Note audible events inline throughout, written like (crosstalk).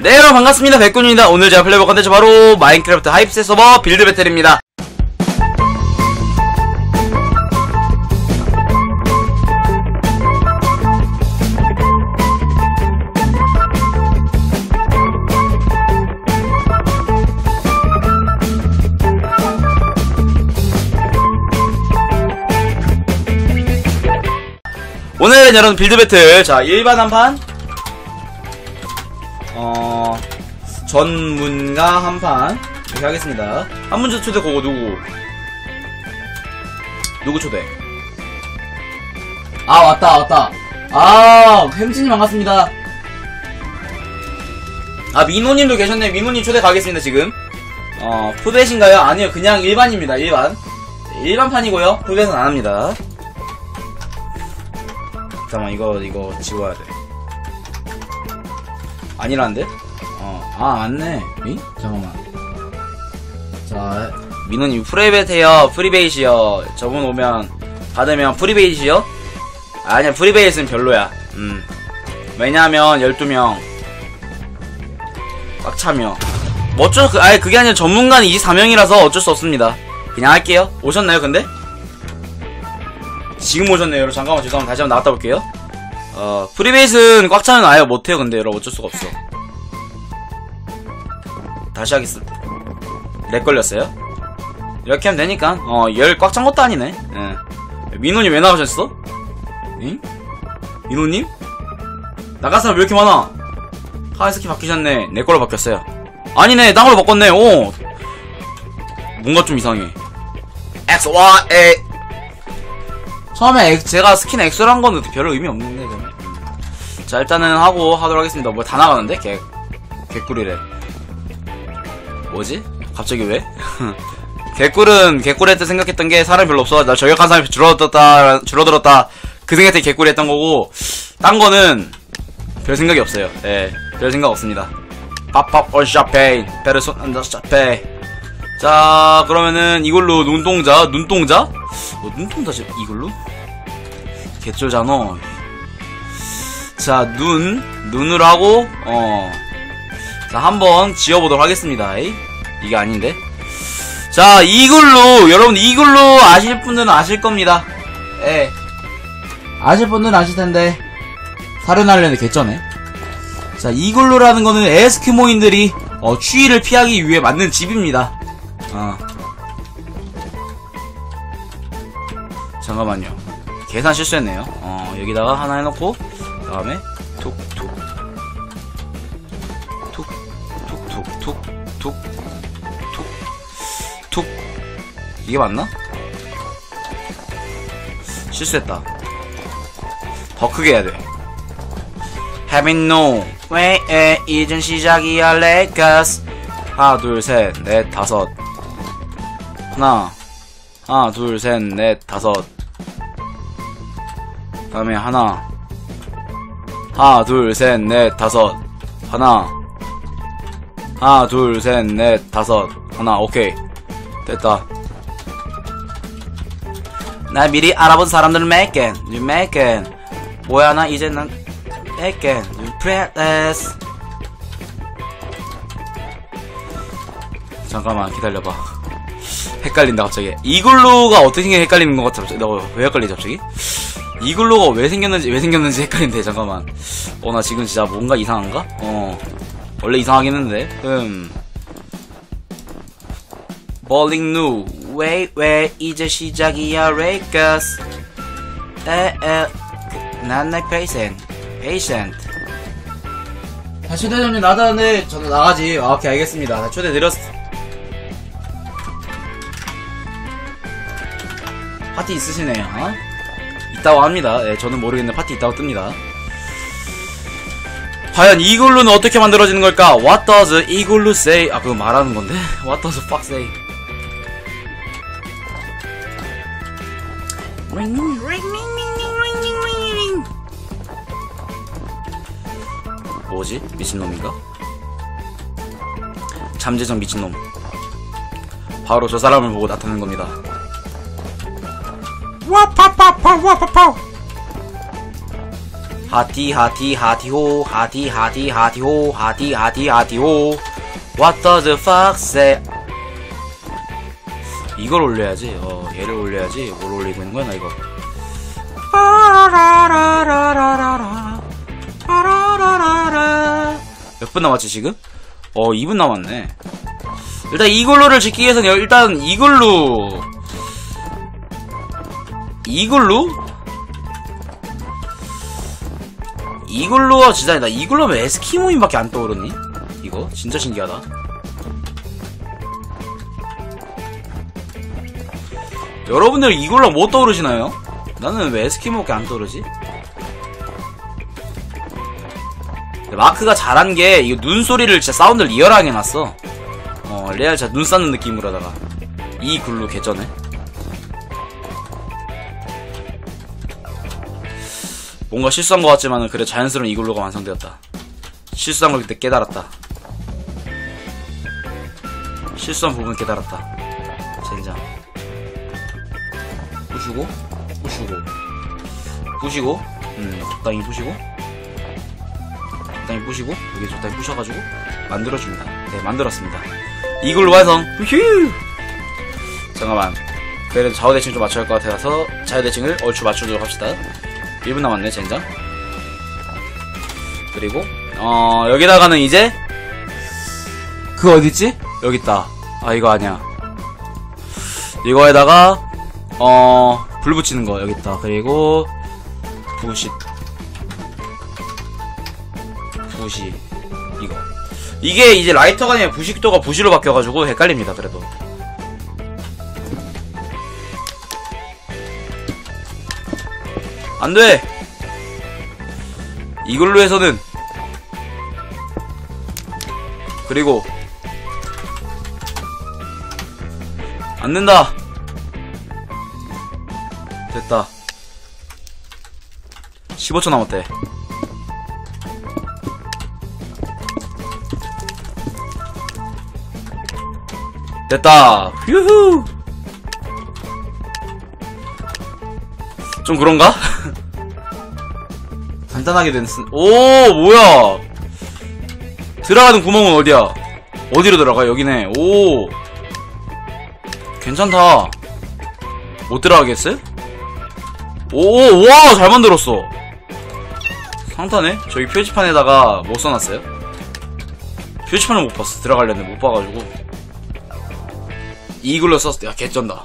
네 여러분 반갑습니다. 백군입니다. 오늘 제가 플레이볼 컨텐츠 바로 마인크래프트 하이프세 서버 빌드 배틀입니다. 오늘은 여러분 빌드 배틀. 자 일반 한판. 어 전문가 한판. 이렇게 하겠습니다. 한 문제 초대 그거 누구? 누구 초대? 아 왔다 왔다. 아 햄진님 반갑습니다. 아 민호님도 계셨네. 민호님 초대 가겠습니다 지금. 어 푸벳인가요? 아니요 그냥 일반입니다 일반. 일반판이고요. 푸벳은 안합니다. 잠깐만 이거 이거 지워야 돼. 아니란데? 어, 아, 맞네. 이? 잠깐만. 자, 민호님, 프리베이트요, 프리베이시요. 저분 오면, 받으면 프리베이시요? 아니야, 프리베이스는 별로야. 음. 왜냐하면, 12명. 꽉 차며. 뭐 어쩔, 그, 아예 그게 아니라 전문가는 24명이라서 어쩔 수 없습니다. 그냥 할게요. 오셨나요, 근데? 지금 오셨네요, 여러분. 잠깐만, 죄송합니다. 다시 한번 나갔다 볼게요. 어, 프리베이스는 꽉 차면 아예 못해요, 근데 여러분. 어쩔 수가 없어. 다시 하겠습. 렉 걸렸어요? 이렇게 하면 되니까. 어, 열 꽉 찬 것도 아니네. 예. 민호님 왜 나가셨어? 응? 민호님? 나간 사람 왜 이렇게 많아? 하이스키 바뀌셨네. 내 걸로 바뀌었어요. 아니네, 딴 걸로 바꿨네. 오. 뭔가 좀 이상해. X, Y, A. 처음에 X, 제가 스킨 X로 한 거는 별 의미 없는데. 음. 자, 일단은 하고 하도록 하겠습니다. 뭐 다 나가는데? 개, 개꿀이래. 뭐지? 갑자기 왜? (laughs) 개꿀은 개꿀 했때 생각했던 게 사람이 별로 없어. 나 저격한 사람이 줄어들었다, 줄어들었다. 그 생각에 개꿀이 했던 거고, 딴 거는 별 생각이 없어요. 예, 별 생각 없습니다. 팝팝 올 샤페인, 베르손 안더 샤페. 자, 그러면은 이걸로 눈동자, 눈동자? 뭐 눈동자 지 이걸로? 개쩔잖아. 자, 눈, 눈으로 하고, 어. 자, 한번 지어보도록 하겠습니다. 이 게 아닌데. 자, 이글루. 여러분, 이글루 아실 분들은 아실 겁니다. 예. 아실 분들은 아실 텐데. 살인하려는 개쩌네. 자, 이글루라는 거는 에스키모인들이, 어, 추위를 피하기 위해 만든 집입니다. 어. 잠깐만요. 계산 실수했네요. 어, 여기다가 하나 해놓고, 그 다음에, 이게 맞나? 실수했다. 더 크게 해야 돼. Having no way, 에, 이젠 시작이야, 레가스. 하나, 둘, 셋, 넷, 다섯. 하나, 하나, 둘, 셋, 넷, 다섯. 다음에 하나, 하나, 둘, 셋, 넷, 다섯. 하나, 하나, 둘, 셋, 넷, 다섯. 하나, 오케이. 됐다. 날 미리 알아본 사람들은 맥겐, 뉴 맥겐. 뭐야, 나 이제 난 맥겐, 뉴 프레스. 잠깐만, 기다려봐. 헷갈린다, 갑자기. 이글루가 어떻게 생겨 헷갈리는 것 같아, 갑자기. 너왜 헷갈리지, 갑자기? 이글루가 왜 생겼는지, 왜 생겼는지 헷갈린데, 잠깐만. 어, 나 지금 진짜 뭔가 이상한가? 어. 원래 이상하긴 했는데. 음. 볼링 누. 왜, 왜, 이제 시작이야, 레이커스. 에, 에. 난내 페이센트. 페이센트. 자, 초대장님 나다는데, 저는 나가지. 아, 오케이, 알겠습니다. 자, 초대 드렸어. 파티 있으시네요. 어? 있다고 합니다. 예, 저는 모르겠는데 파티 있다고 뜹니다. 과연 이글루는 어떻게 만들어지는 걸까? What does 이글루 say? 아, 그거 말하는 건데? (laughs) What does fuck say? 뭐지? 미친놈인가? 잠재적 미친놈. 바로 저 사람을 보고 나타난 겁니다. 와파파파 와파파 하티 하티 하티호 하티 하티 하티호 하티 하티 하티호 What the fox say? 이걸 올려야지 어 얘를 올려야지 뭘 올리고 있는 거야 나 이거. 몇 분 남았지 지금? 어 2분 남았네 일단 이글루를 짓기 위해서는 여- 일단 이글루 이글루? 이글루와 진짜 나 이글루면 에스키모인밖에 안 떠오르니? 이거 진짜 신기하다 여러분들 이글루 뭐 떠오르시나요? 나는 왜 에스키모밖에 안 떠오르지? 마크가 잘한 게 이거 눈소리를 진짜 사운드를 리얼하게 해놨어. 어 레알 진짜 눈 쌓는 느낌으로다가. 이 글루 개쩌네. 뭔가 실수한 것 같지만 은 그래 자연스러운 이글루가 완성되었다. 실수한 걸 그때 깨달았다. 실수한 부분 깨달았다. 젠장 부시고? 부시고. 부시고? 음 적당히 부시고? 적당히 부시고? 여기 적당히 부셔가지고 만들어줍니다. 네 만들었습니다. 이글루 완성! 휴! 잠깐만. 그래도 좌우 대칭 좀 맞춰야 할 것 같아서 좌우 대칭을 얼추 맞추도록 합시다. 1분 남았네 젠장. 그리고 어 여기다가는 이제 그 어딨지? 여기 있다. 아 이거 아니야. 이거에다가 어 불 붙이는 거 여기 있다. 그리고 부시. 부시. 이거. 이게 이제 라이터가 아니라 부식도가 부시로 바뀌어가지고 헷갈립니다 그래도. 안 돼! 이걸로 해서는. 그리고. 안 된다 됐다 15초 남았대 됐다 휴후 좀 그런가? (laughs) 간단하게 된 쓴. 오, 뭐야! 들어가는 구멍은 어디야? 어디로 들어가? 여기네. 오! 괜찮다. 못 들어가겠어요? 오, 와! 잘 만들었어. 상타네? 저기 표지판에다가 뭐 써놨어요? 표지판을 못 봤어. 들어가려는데 못 봐가지고. 이글로 썼을 때, 야, 개쩐다.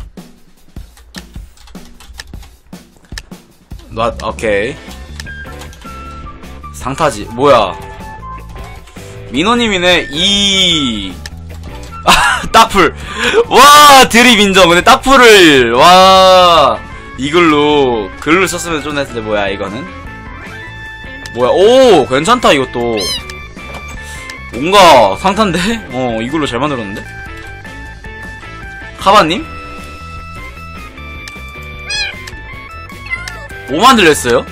나, 오케이. 상타지. 뭐야. 민호님이네, 이. (laughs) 아, 딱풀. 와, 드립 인정. 근데 딱풀을, 와. 이글로, 글로 썼으면 좀 했을 텐데, 뭐야, 이거는? 뭐야, 오! 괜찮다, 이것도. 뭔가, 상탄데? (laughs) 어, 이글로 잘 만들었는데? 카바님? 뭐 만들랬어요?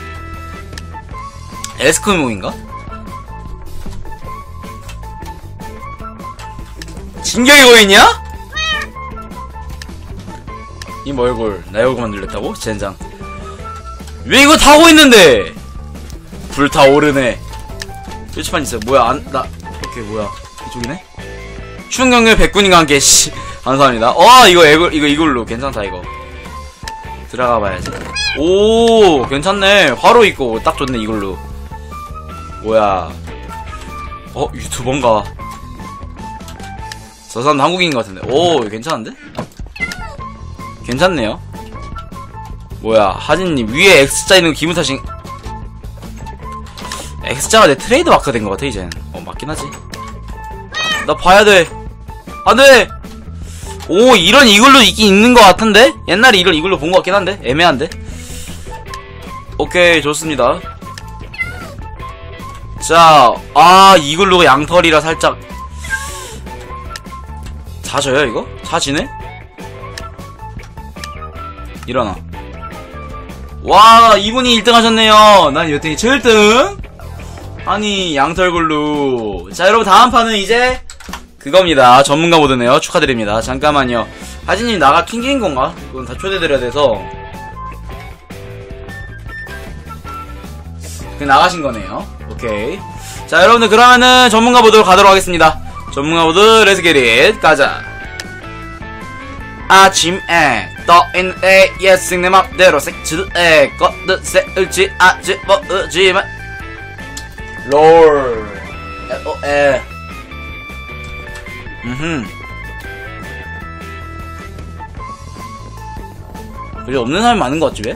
에스크몽인가? 진격의 거인이야? 이 얼굴 나 얼굴 만들렸다고? 젠장. 왜 이거 타고 있는데! 불타오르네. 표지판 있어요. 뭐야 안, 나 오케이 뭐야. 이쪽이네? 추경력 백군인과 함께 씨. 감사합니다. 어 이거 애글 이거 이걸로. 괜찮다 이거. 들어가 봐야지. 오 괜찮네. 바로 있고 딱 좋네 이걸로. 뭐야. 어 유튜버인가? 저 사람 한국인인 것 같은데. 오 괜찮은데 괜찮네요. 뭐야 하진님 위에 X자 있는 거 기분 탓인 X자가 내 트레이드 마크 된것 같아 이제는 어 맞긴 하지. 나 봐야 돼. 안돼! 오 이런 이글로 있긴 있는 것 같은데? 옛날에 이런 이글로 본 것 같긴 한데? 애매한데? 오케이 좋습니다. 자, 아, 이글루가 양털이라 살짝. 자져요, 이거? 자지네? 일어나. 와, 이분이 1등 하셨네요. 난 여튼이 7등? 아니, 양털글루. 자, 여러분, 다음 판은 이제, 그겁니다. 전문가 모드네요. 축하드립니다. 잠깐만요. 하진님 나가 킹기인 건가? 그건 다 초대드려야 돼서. 그냥 나가신 거네요. 오케이. 자, 여러분들 그러면은 전문가 보도록 가도록 하겠습니다. 전문가 보드 레츠 기릿 가자. 아침에 에 예스 내 맘대로 색칠에 걷듯 새을지 아지 뭐으지만 롤 에오에 음흠 그래 없는 사람이 많은 것 같지 왜?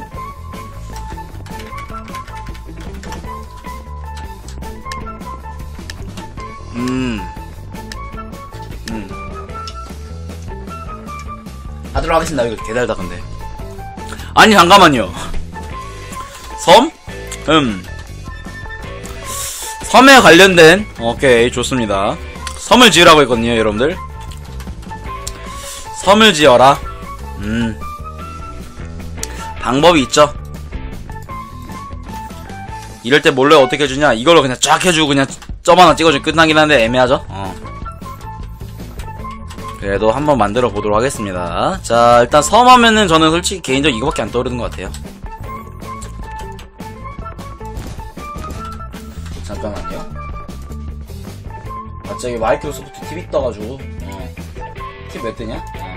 음. 음. 하도록 하겠습니다. 이거 개달다, 근데. 아니, 잠깐만요. 섬? 음. 섬에 관련된, 오케이, 좋습니다. 섬을 지으라고 했거든요, 여러분들. 섬을 지어라. 음. 방법이 있죠. 이럴 때 몰래 어떻게 해주냐? 이걸로 그냥 쫙 해주고 그냥 점 하나 찍어주면 끝나긴 한데 애매하죠? 어. 그래도 한번 만들어 보도록 하겠습니다. 자, 일단 섬 하면은 저는 솔직히 개인적으로 이거밖에 안 떠오르는 것 같아요. 잠깐만요. 갑자기 마이크로소프트 TV 떠가지고, 어. TV 몇 대냐? 어.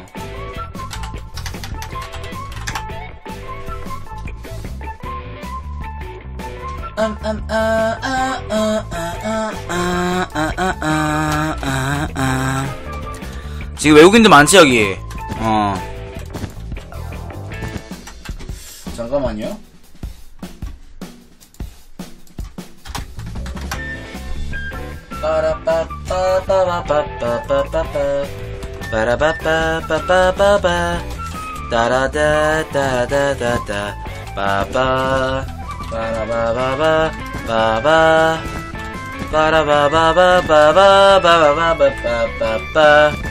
지금 외국인들 많지 여기? 어. 잠깐만요. 빠라빠빠빠빠빠빠빠빠빠빠빠빠 따라다다다다다 빠빠 빠라바바바 바바 빠라바바바바바바바바바바바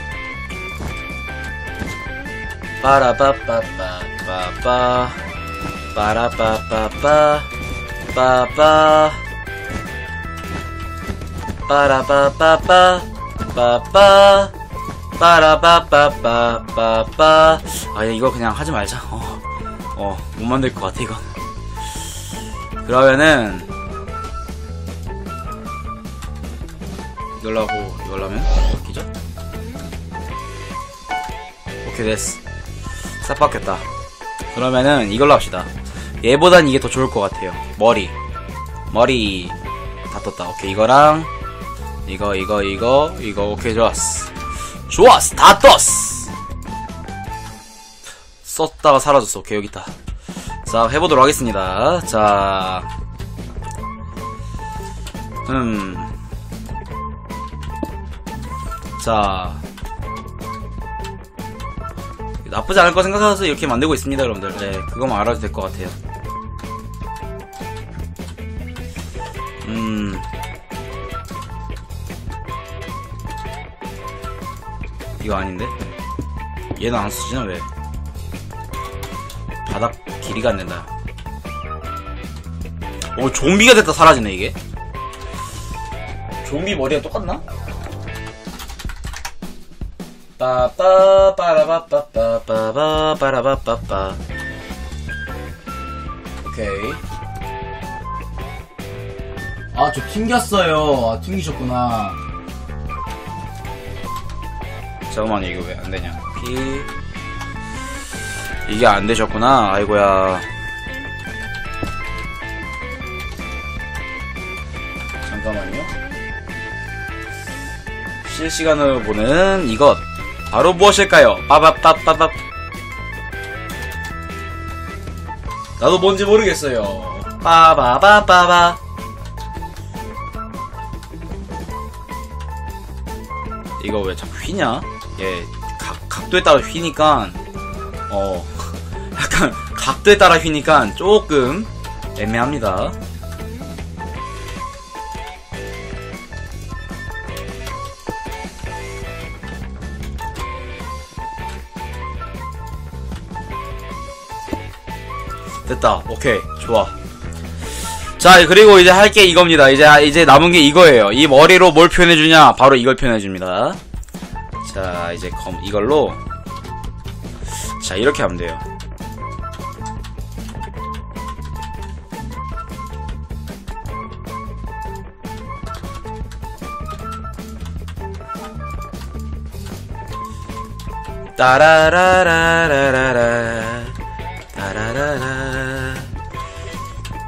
빠라바빠빠빠빠 빠라빠빠빠 빠빠 빠라빠빠빠 빠빠 빠라빠빠빠빠빠 아 이거 그냥 하지 말자. 어, 어, 못 만들 것 같아 이건 그러면은 이걸로 하고 이걸로 하면 바뀌죠? 오케이 됐어 싹 바뀌었다. 그러면은 이걸로 합시다. 얘보단 이게 더 좋을 것 같아요. 머리. 머리 다 떴다. 오케이 이거랑 이거 이거 이거 이거. 오케이 좋았어. 좋았어. 다 떴어. 썼다가 사라졌어. 오케이 여기 있다. 자, 해보도록 하겠습니다. 자, 음, 자, 나쁘지 않을 거 생각해서 이렇게 만들고 있습니다, 여러분들. 네, 그거만 알아도 될 것 같아요. 음, 이거 아닌데? 얘는 안 쓰지나, 왜? 바닥 길이가 안 된다. 오, 좀비가 됐다 사라지네, 이게. 좀비 머리가 똑같나? 빠빠, 빠라바빠빠빠빠, 빠라바빠빠. 오케이. 아, 저 튕겼어요. 아, 튕기셨구나. 잠깐만요, 이거 왜 안 되냐. 피. 이게 안 되셨구나. 아이고야. 잠깐만요. 실시간으로 보는 이것. 바로 무엇일까요? 빠바빠빠밥. 나도 뭔지 모르겠어요. 빠바바바바. 이거 왜 자꾸 휘냐? 얘 각, 각도에 따라 휘니까 어 (laughs) 약간 각도에 따라 휘니까 조금 애매합니다. 됐다. 오케이. 좋아. 자 그리고 이제 할 게 이겁니다. 이제 이제 남은 게 이거예요. 이 머리로 뭘 표현해주냐? 바로 이걸 표현해줍니다. 자 이제 검 이걸로. 자 이렇게 하면 돼요. 따라라라라라라.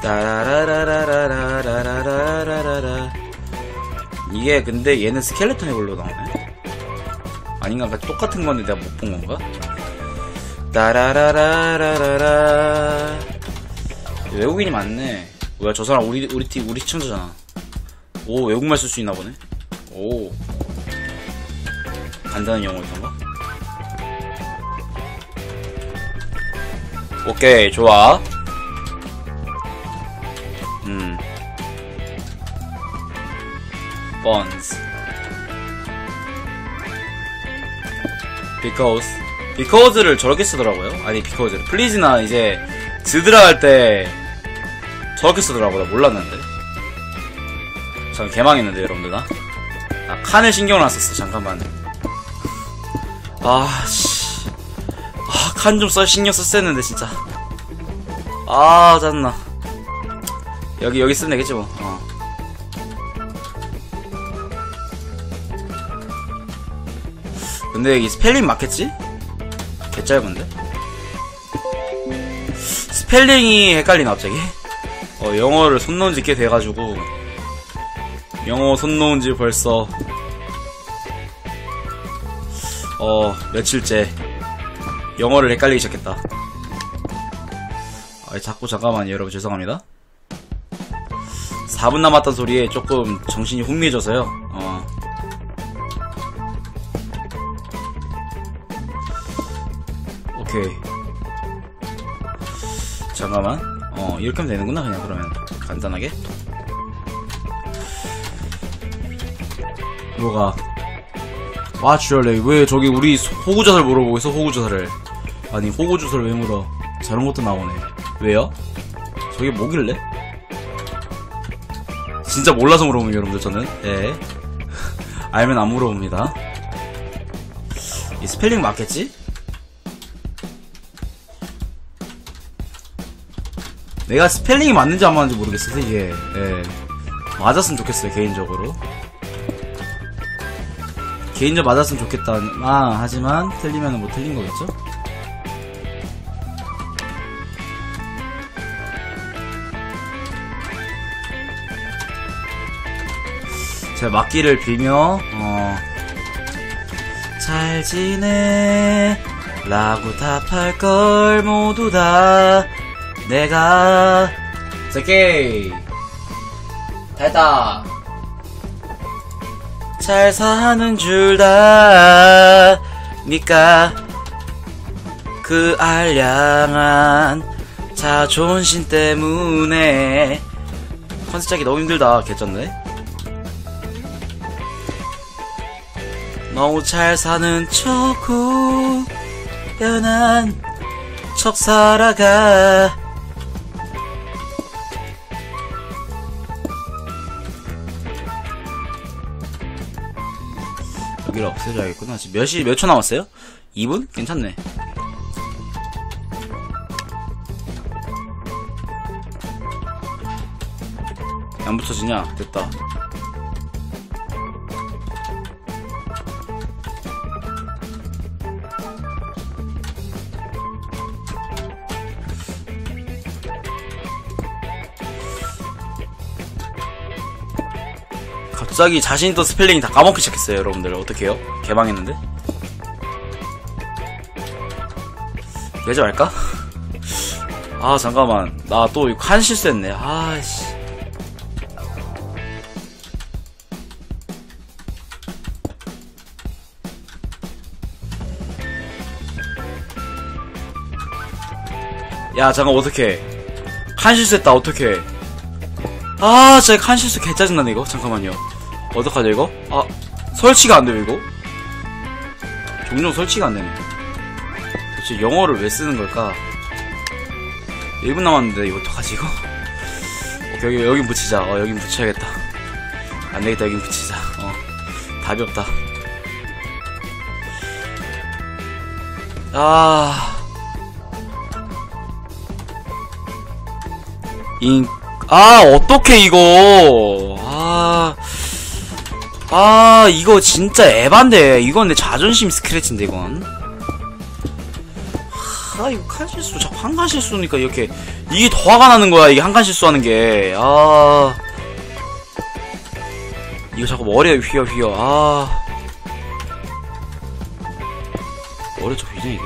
따라라라라라라라라라라 이게 근데 얘는 스켈레톤 해골로 나오네 아닌가 그러니까 똑같은 건데 내가 못 본 건가? 따라라라라라라 외국인이 많네 뭐야 저 사람 우리 우리 팀 우리 시청자잖아 오 외국말 쓸 수 있나 보네 오 간단한 영어 있던가? 오케이 좋아 bonds because because를 저렇게 쓰더라고요 아니 because를 please나 이제 드드라 할 때 저렇게 쓰더라고요 나 몰랐는데 전 개망했는데 여러분들 나 아, 칸을 신경을 안 썼어 잠깐만 아 씨 아, 칸 좀 써, 신경 썼어야 했는데, 진짜. 아, 짜증나. 여기, 여기 쓰면 되겠지, 뭐. 어. 근데 이 스펠링 맞겠지? 개 짧은데? 스펠링이 헷갈리나, 갑자기? 어, 영어를 손 놓은 지 꽤 돼가지고. 영어 손 놓은 지 벌써. 어, 며칠째. 영어를 헷갈리기 시작했다. 아, 자꾸 잠깐만요, 여러분 죄송합니다. 4분 남았던 소리에 조금 정신이 혼미해져서요. 이렇게 하면 되는구나, 그냥 그러면. 간단하게. 뭐가. 와, 주열레. 왜 저기 우리 호구조사를 물어보고 있어, 호구조사를. 아니, 호구조사를 왜 물어? 저런 것도 나오네. 왜요? 저게 뭐길래? 진짜 몰라서 물어보면 여러분들, 저는. 예. (laughs) 알면 안 물어봅니다. 이 스펠링 맞겠지? 내가 스펠링이 맞는지 안 맞는지 모르겠어서, 이게. 예. 맞았으면 좋겠어요, 개인적으로. 개인적으로 맞았으면 좋겠다. 아, 하지만 틀리면 뭐 틀린 거겠죠? 제가 맞기를 빌며 어, 잘 지내 라고 답할 걸 모두 다 내가 오케이. 됐다. 잘 사는 줄다 니까 그 알량한 자존심 때문에 컨셉 짜기 너무 힘들다 개쩐네 너무 잘 사는 척후 연한 척 살아가 여기를 없애줘야겠구나 지금 몇 시 몇 초 남았어요? 2분? 괜찮네 안 붙여지냐? 됐다 갑자기 자신 있던 스펠링이 다 까먹기 시작했어요, 여러분들. 어떡해요? 개방했는데? 내지 말까? 아, 잠깐만. 나또 이거 한 실수했네. 아씨. 야, 잠깐, 어떡해. 한 실수했다, 어떡해. 아, 진짜 칸 실수 개 짜증나네, 이거. 잠깐만요. 어떡하죠, 이거? 아, 설치가 안 돼요, 이거? 종종 설치가 안 되네. 도대체 영어를 왜 쓰는 걸까? 1분 남았는데, 이거 어떡하지, 이거? 여기, 여긴 붙이자. 어, 여긴 붙여야겠다. 안 되겠다, 여긴 붙이자. 어, 답이 없다. 아. 인, 아, 어떡해, 이거. 아. 아, 이거 진짜 에반데. 이건 내 자존심 스크래치인데, 이건. 아 이거 칸 실수 자꾸 한 칸 실수니까 이렇게 이게 더 화가 나는 거야 이게 한 칸 실수하는 게아. 이거 자꾸 머리에 휘어 휘어. 아. 머리 좀 휘네 이게.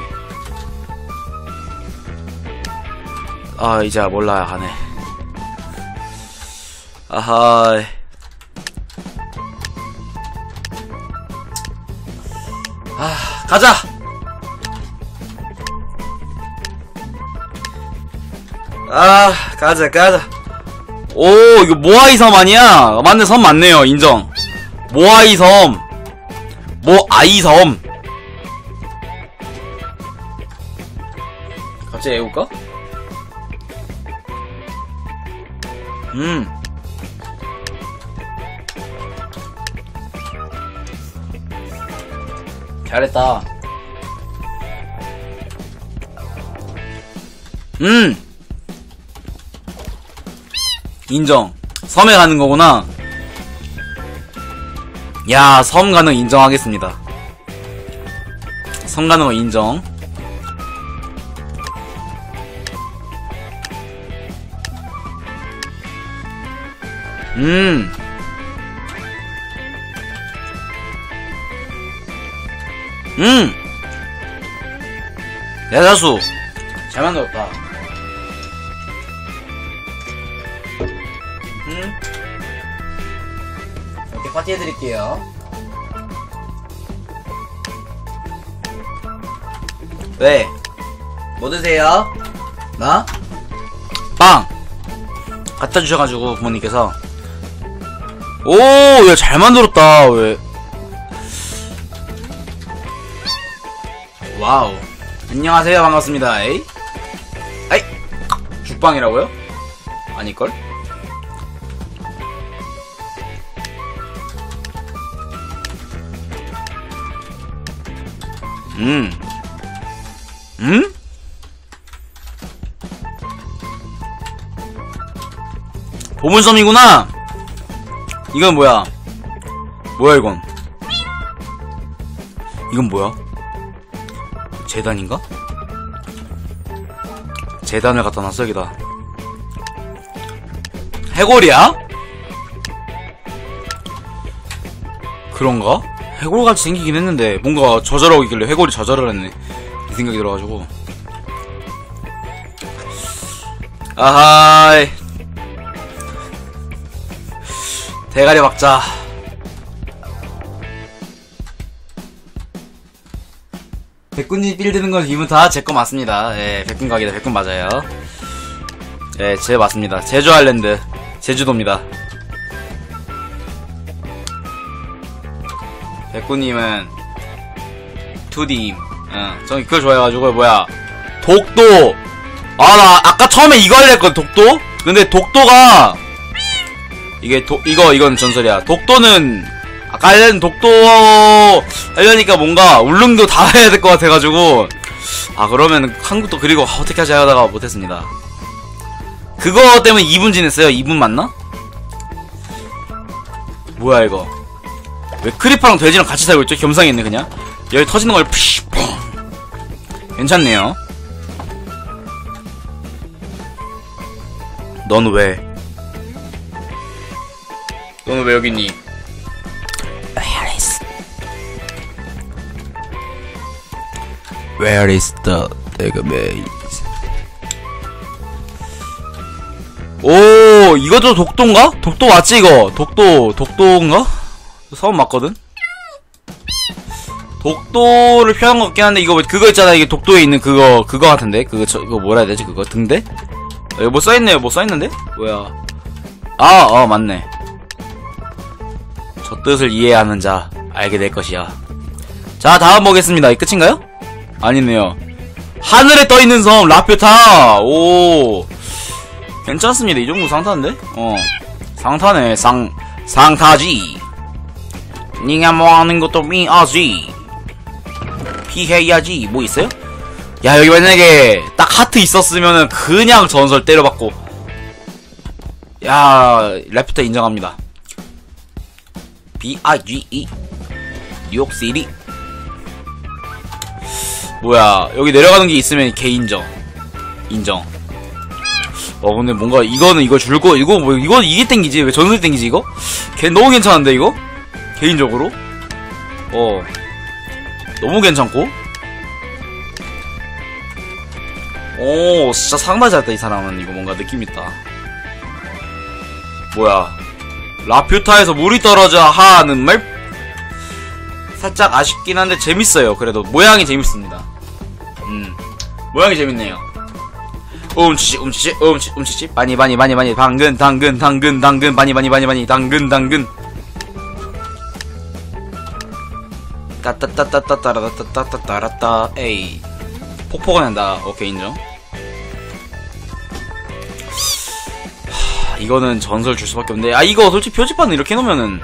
아 이제 몰라 가네 아하 아 가자. 아 가자 가자. 오 이거 모아이 섬 아니야? 맞네 섬 맞네요 인정. 모아이 섬. 모아이 섬. 갑자기 외울까? 음 잘했다 음 인정. 섬에 가는 거구나. 야, 섬 가는 거 인정하겠습니다. 섬 가는 거 인정. 음. 음. 야자수. 잘 만들었다. 음. 이렇게 파티 해드릴게요. 왜? 뭐 드세요? 나? 빵! 갖다 주셔가지고 부모님께서 오! 야, 잘 만들었다, 왜. 와우. 안녕하세요, 반갑습니다, 에이. 아이! 죽빵이라고요? 아닐걸? 음. 음? 보물섬이구나! 이건 뭐야? 뭐야, 이건? 이건 뭐야? 재단인가? 재단을 갖다 놨어, 여기다. 해골이야? 그런가? 해골같이 생기긴 했는데 뭔가 저절하고 있길래 해골이 저절을 했네 이 생각이 들어가지고 아하이 대가리 박자 백군이 빌드는 건 이분 다 제 거 맞습니다 예 백군 각이다 백군 맞아요 예 제 맞습니다 제주 아일랜드 제주도입니다 백구님은 2D임. 응, 저는 그걸 좋아해가지고, 뭐야. 독도! 아, 나 아까 처음에 이거 하려 했거든, 독도? 근데 독도가, 이게 도, 이거, 이건 전설이야. 독도는, 아까 알려는 독도 하려니까 뭔가 울릉도 다 해야 될 것 같아가지고, 아, 그러면 한국도 그리고 아, 어떻게 하지 하다가 못했습니다. 그거 때문에 2분 지냈어요. 2분 맞나? 뭐야, 이거. 왜 크리퍼랑 돼지랑 같이 살고 있죠? 겸상했네 그냥 여기 터지는 걸 푸시 뻥 괜찮네요 넌 왜? 너는 왜 여기 있니? Where is the database? 오 이것도 독도인가? 독도 맞지 이거? 독도 독도인가? 섬 맞거든? 독도를 표현한 것 같긴 한데 이거 뭐 그거 있잖아 이게 독도에 있는 그거 그거 같은데 그거 저 그거 뭐라 해야 되지 그거 등대? 어, 여기 뭐 써있네요 뭐 써있는데? 뭐야 아어 맞네 저 뜻을 이해하는 자 알게 될 것이야 자 다음 보겠습니다 이 끝인가요? 아니네요. 하늘에 떠있는 섬 라퓨타. 오. 괜찮습니다. 이 정도 상타인데? 어. 상타네. 상 상타지. 니가 뭐하는 것도 미아지. 피해야지. 뭐 있어요? 야 여기 만약에 딱 하트 있었으면은 그냥 전설 때려받고. 야 래프터 인정합니다. B-I-G-E 뉴욕시리 뭐야 여기 내려가는 게 있으면 개 인정. 인정. 어 근데 뭔가 이거는 이거 줄거 이거 뭐 이거 이게 땡기지? 왜 전설이 땡기지 이거? 걔 너무 괜찮은데 이거? 개인적으로? 어. 너무 괜찮고? 오 진짜 상당히 잘했다 이 사람은. 이거 뭔가 느낌 있다. 뭐야. 라퓨타에서 물이 떨어져 하는 말? 살짝 아쉽긴 한데 재밌어요 그래도. 모양이 재밌습니다 음. 모양이 재밌네요. 움치치 움치치 움치 움치치 많이 많이 많이 많이 당근 당근 당근 당근. 많이 많이 많이 많이 당근 당근. 따따따따따따라따따따따따따. 에이. 폭포가 난다 오케이 인정. 하, 이거는 전설 줄 수밖에 없는데 아 이거 솔직히 표지판은 이렇게 해놓으면은.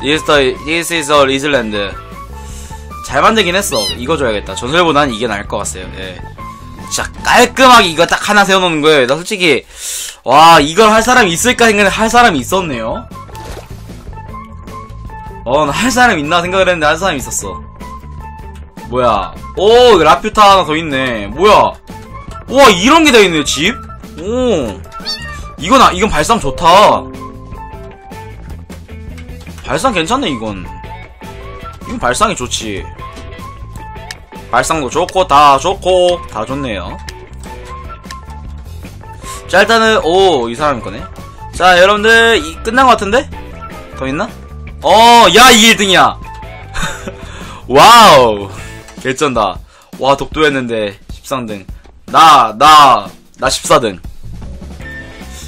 This, the, this is a Island 잘 만들긴 했어 이거 줘야겠다 전설보다는 이게 나을 것 같아요 예. 진짜 깔끔하게 이거 딱 하나 세워놓는 거예요 나 솔직히 와 이걸 할 사람이 있을까 생각했는데 할 사람이 있었네요 어, 나할 사람 있나 생각을 했는데 할 사람이 있었어. 뭐야. 오, 라퓨타 하나 더 있네. 뭐야. 우와, 이런 게 다 있네, 집? 오. 이건, 아, 이건 발상 좋다. 발상 괜찮네, 이건. 이건 발상이 좋지. 발상도 좋고, 다 좋고, 다 좋네요. 자, 일단은, 오, 이 사람이 거네. 자, 여러분들, 이, 끝난 것 같은데? 더 있나? 어, 야, 이게 1등이야. (laughs) 와우. 개쩐다. 와, 독도였는데, 13등. 나, 나, 나 14등.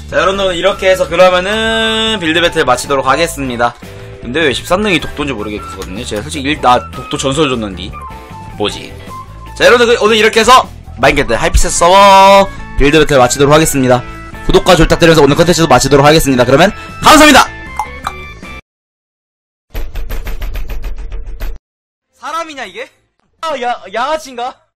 자, 여러분들, 이렇게 해서 그러면은, 빌드 배틀 마치도록 하겠습니다. 근데 왜 13등이 독도인지 모르겠거든요. 제가 솔직히 일, 나 독도 전설 줬는디. 뭐지? 자, 여러분들, 오늘 이렇게 해서, 마인게트 하이피스 서버 빌드 배틀 마치도록 하겠습니다. 구독과 좋을 부탁드리면서 오늘 컨텐츠도 마치도록 하겠습니다. 그러면, 감사합니다! 사람이냐 이게? 아, 야, 양아치인가?